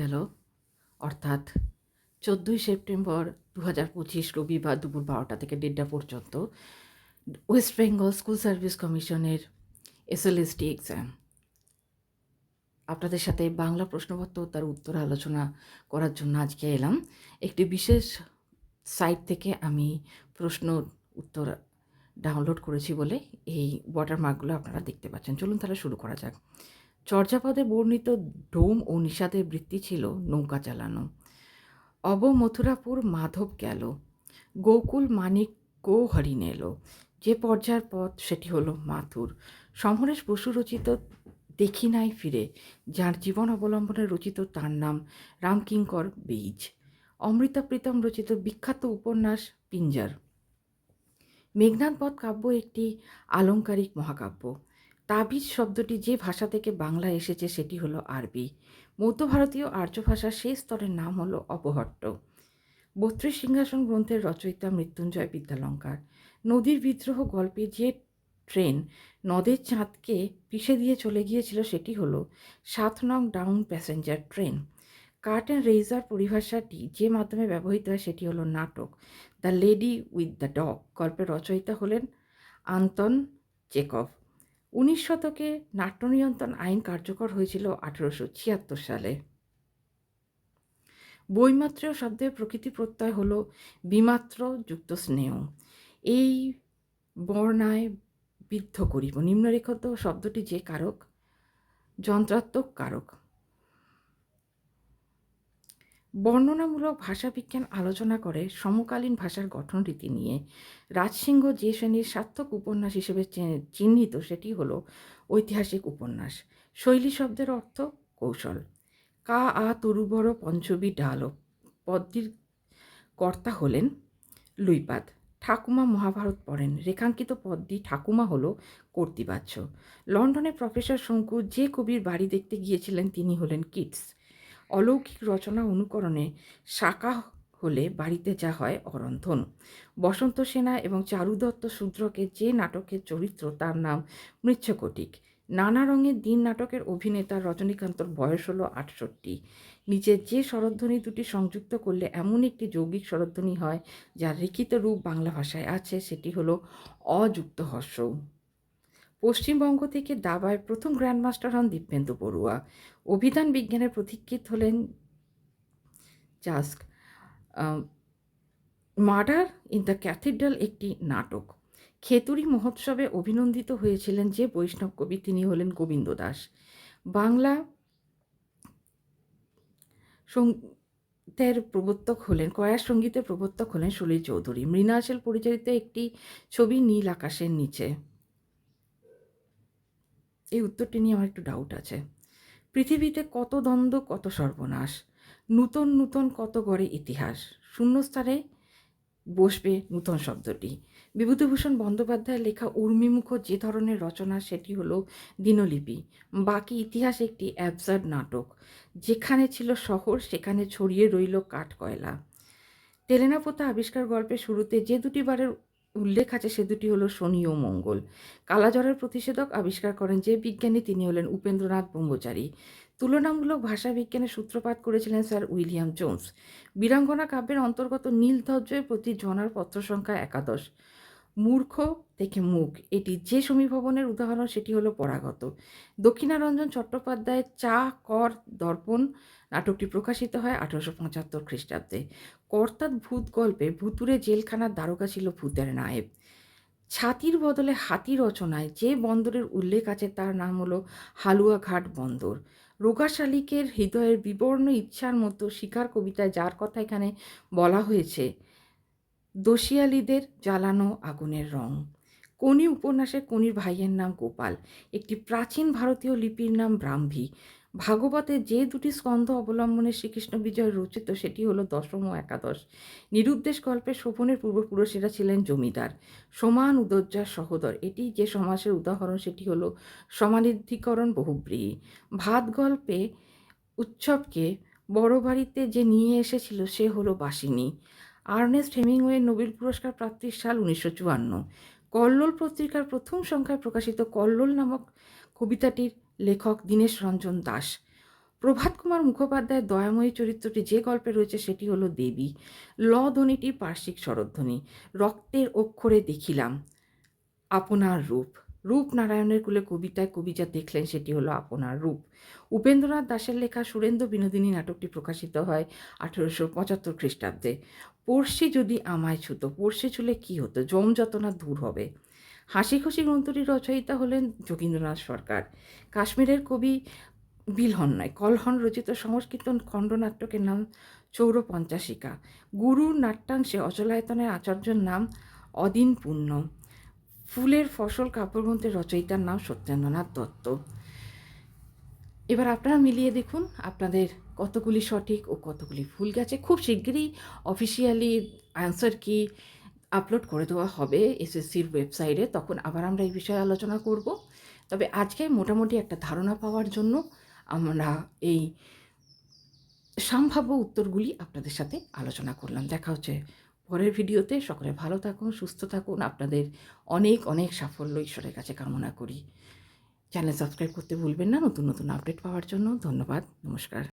গেল। অর্থাৎ চোদ্দোই সেপ্টেম্বর দু হাজার পঁচিশ রবিবার দুপুর বারোটা থেকে দেড়টা পর্যন্ত ওয়েস্ট বেঙ্গল স্কুল সার্ভিস কমিশনের এসএলএসটি এক্সাম আপনাদের সাথে বাংলা প্রশ্নপত্র তার উত্তর আলোচনা করার জন্য আজকে এলাম। একটি বিশেষ সাইট থেকে আমি প্রশ্ন উত্তর ডাউনলোড করেছি বলে এই ওয়াটারমার্কগুলো আপনারা দেখতে পাচ্ছেন। চলুন তাহলে শুরু করা যাক। চর্যাপদে বর্ণিত ডোম ও নিষাদের বৃত্তি ছিল নৌকা চালানো। অব মথুরাপুর মাধব গেল। গোকুল মানিক গো হরিণ এলো যে পর্যায়ের পথ সেটি হলো মাথুর। সমরেশ বসু রচিত দেখি নাই ফিরে, যার জীবন অবলম্বনে রচিত তার নাম রামকিঙ্কর বীজ। অমৃতা প্রীতম রচিত বিখ্যাত উপন্যাস পিঞ্জার। মেঘনাথ বধ কাব্য একটি আলংকারিক মহাকাব্য। তাবিজ শব্দটি যে ভাষা থেকে বাংলা এসেছে সেটি হলো আরবি। মধ্য ভারতীয় আর্য ভাষার সেই স্তরের নাম হলো অপহট্ট। বত্রিশ সিংহাসন গ্রন্থের রচয়িতা মৃত্যুঞ্জয় বিদ্যালঙ্কার। নদীর বিদ্রোহ গল্পে যে ট্রেন নদের চাঁদকে পিষে দিয়ে চলে গিয়েছিল সেটি হলো সাত নং down passenger train. Cart and razor পরিভাষাটি যে মাধ্যমে ব্যবহৃত হয় সেটি হলো নাটক। The lady with the dog গল্পের রচয়িতা হলেন আন্তন চেকভ উনিশ শতকে নাট্য নিয়ন্ত্রণ আইন কার্যকর হয়েছিল আঠেরোশো ছিয়াত্তর সালে। বৈমাত্রেয় শব্দের প্রকৃতি প্রত্যয় হল বিমাত্র যুক্ত স্নেহ। এই বর্ণায় বিদ্ধ করিব। নিম্নরেখত শব্দটি যে কারক, যন্ত্রাত্মক কারক। বর্ণনামূলক ভাষাবিজ্ঞান আলোচনা করে সমকালীন ভাষার গঠন রীতি নিয়ে রাজসিংহ যে শ্রেণির সার্থক উপন্যাস হিসেবে চিহ্নিত সেটি হল ঐতিহাসিক উপন্যাস। শৈলী শব্দের অর্থ কৌশল। কা, আ তরুবড় পঞ্চবী, ডাল পদ্মীর কর্তা হলেন লুইপাদ। ঠাকুমা মহাভারত পড়েন। রেখাঙ্কিত পদ্মী ঠাকুমা হল কর্তৃবাচ্য। লন্ডনে প্রফেসর শঙ্কু যে কবির বাড়ি দেখতে গিয়েছিলেন তিনি হলেন কিটস। অলৌকিক রচনা অনুকরণে শাখা হলে বাড়িতে যা হয় অরন্ধন। বসন্ত সেনা এবং চারুদত্ত শূদ্রকে যে নাটকের চরিত্র, তার নাম মৃচ্ছকটিক। নানা রঙের দিন নাটকের অভিনেতা রজনীকান্তর বয়স হলো আটষট্টি। নিচের যে স্বরধ্বনি দুটি সংযুক্ত করলে এমন একটি যৌগিক স্বরধ্বনি হয়, যার লিখিত রূপ বাংলা ভাষায় আছে, সেটি হলো অযুক্ত হর্ষ। পশ্চিমবঙ্গ থেকে দাবায় প্রথম গ্র্যান্ডমাস্টার হন দীপেন্দু বড়ুয়া। অভিধান বিজ্ঞানের প্রতীক্ষিত হলেন জাস্ক মার্ডার ইন দ্য ক্যাথিড্রাল একটি নাটক। খেতুরি মহোৎসবে অভিনন্দিত হয়েছিলেন যে বৈষ্ণব কবি তিনি হলেন গোবিন্দ দাস। বাংলা সঙ্গীতের প্রবর্তক হলেন, কয়ার সঙ্গীতের প্রবর্তক হলেন সলিল চৌধুরী। মৃণাচল পরিচালিত একটি ছবি নীল আকাশের নিচে। এই উত্তরটি নিয়ে আমার একটু ডাউট আছে। পৃথিবীতে কত দ্বন্দ্ব, কত সর্বনাশ, নূতন নূতন কত গড়ে ইতিহাস, শূন্যস্থানে বসবে নূতন শব্দটি। বিভূতিভূষণ বন্দ্যোপাধ্যায়ের লেখা উর্মিমুখ যে ধরনের রচনা, সেটি হলো দিনলিপি। বাকি ইতিহাস একটি অ্যাবসার্ড নাটক। যেখানে ছিল শহর, সেখানে ছড়িয়ে রইল কাঠ কয়লা টেলেনাপোতা আবিষ্কার গল্পের শুরুতে যে দুটি বারের উল্লেখ আছে সে দুটি হলো শনি ও মঙ্গল। কালাজ্বরের প্রতিষেধক আবিষ্কার করেন যে বিজ্ঞানী তিনি হলেন উপেন্দ্রনাথ ব্রহ্মচারী। তুলনামূলক ভাষা বিজ্ঞানের সূত্রপাত করেছিলেন স্যার উইলিয়াম জোন্স। বীরাঙ্গনা কাব্যের অন্তর্গত নীলধ্বজের প্রতি জনার পত্র সংখ্যা একাদশ। মূর্খ থেকে মুখ। এটি যে সমীভবনের উদাহরণ, সেটি হলো পরাগত। দক্ষিণারঞ্জন চট্টোপাধ্যায়ের চা কর দর্পণ নাটকটি প্রকাশিত হয় আঠারোশো পঁচাত্তর খ্রিস্টাব্দে। কর্তাৎ ভূত গল্পে ভুতুরে জেলখানার দ্বারকা ছিল ভূতের নায়েব। ছাতির বদলে হাতি রচনায় যে বন্দরের উল্লেখ আছে, তার নাম হলো হালুয়াঘাট বন্দর। রোগা শালিকের হৃদয়ের বিবর্ণ ইচ্ছার মতো শিকার কবিতায় যার কথা এখানে বলা হয়েছে দোষিয়ালিদের জ্বালানো আগুনের রং। কোনি উপন্যাসের কোনির ভাইয়ের নাম গোপাল, একটি প্রাচীন ভারতীয় লিপির নাম ব্রাহ্মী। ভাগবতের যে দুটি স্কন্ধ অবলম্বনে শ্রীকৃষ্ণ বিজয় রচিত, সেটি হলো দশম ও একাদশ। নিরুদ্দেশ গল্পে শোভনের পূর্বপুরুষেরা ছিলেন জমিদার, সমান উদজ্জার সহোদর। এটি যে সমাসের উদাহরণ, সেটি হলো সমানিধিকরণ বহুব্রীহী ভাত গল্পে উৎসবকে বড় বাড়িতে যে নিয়ে এসেছিল, সে হলো বাসিনী। আর্নেস্ট হেমিংওয়ে নোবেল পুরস্কার প্রাপ্তির সাল উনিশশো চুয়ান্ন। কল্লোল পত্রিকার প্রথম সংখ্যায় প্রকাশিত কল্লোল নামক কবিতাটির লেখক দীনেশ রঞ্জন দাস। প্রভাত কুমার মুখোপাধ্যায়ের দয়াময়ী চরিত্রটি যে গল্পে রয়েছে সেটি হলো দেবী। ল ধ্বনিটি পার্শ্বিক স্বরধ্বনি। রক্তের অক্ষরে দেখিলাম। আপনার রূপ। রূপনারায়ণের কুলে কবিতায় কবি যা দেখলেন সেটি হলো আপনার রূপ। উপেন্দ্রনাথ দাশের লেখা সুরেন্দ্র বিনোদিনী নাটকটি প্রকাশিত হয় আঠেরোশো পঁচাত্তর খ্রিস্টাব্দে। পড়শি যদি আমায় ছুতো, পড়শি ছুলে কী হতো? জম যতনা দূর হবে। হাসি খুশি গ্রন্থটির রচয়িতা হলেন যোগীন্দ্রনাথ সরকার। কাশ্মীরের কবি বিলহন নয়, কলহন রচিত সংস্কৃত খণ্ডনাট্যকের নাম চৌর পঞ্চাশিকা গুরুর নাট্যাংশে অচলায়তনের আচার্যের নাম অদিন পূর্ণ। ফুলের ফসল কাব্যগ্রন্থের রচয়িতার নাম সত্যেন্দ্রনাথ দত্ত। এবার আপনারা মিলিয়ে দেখুন আপনাদের কতগুলি সঠিক ও কতগুলি ভুল গেছে। খুব শিগগিরই অফিসিয়ালি অ্যান্সার কি আপলোড করে দেওয়া হবে এসএসসির ওয়েবসাইটে। তখন আবার আমরা এই বিষয়ে আলোচনা করব। তবে আজকে মোটামুটি একটা ধারণা পাওয়ার জন্য আমরা এই সম্ভাব্য উত্তরগুলি আপনাদের সাথে আলোচনা করলাম। দেখা হচ্ছে পরের ভিডিওতে সকলে ভালো থাকুন, সুস্থ থাকুন। আপনাদের অনেক অনেক সাফল্য ঈশ্বরের কাছে কামনা করি। চ্যানেল সাবস্ক্রাইব করতে ভুলবেন না। নতুন নতুন আপডেট পাওয়ার জন্য ধন্যবাদ। নমস্কার।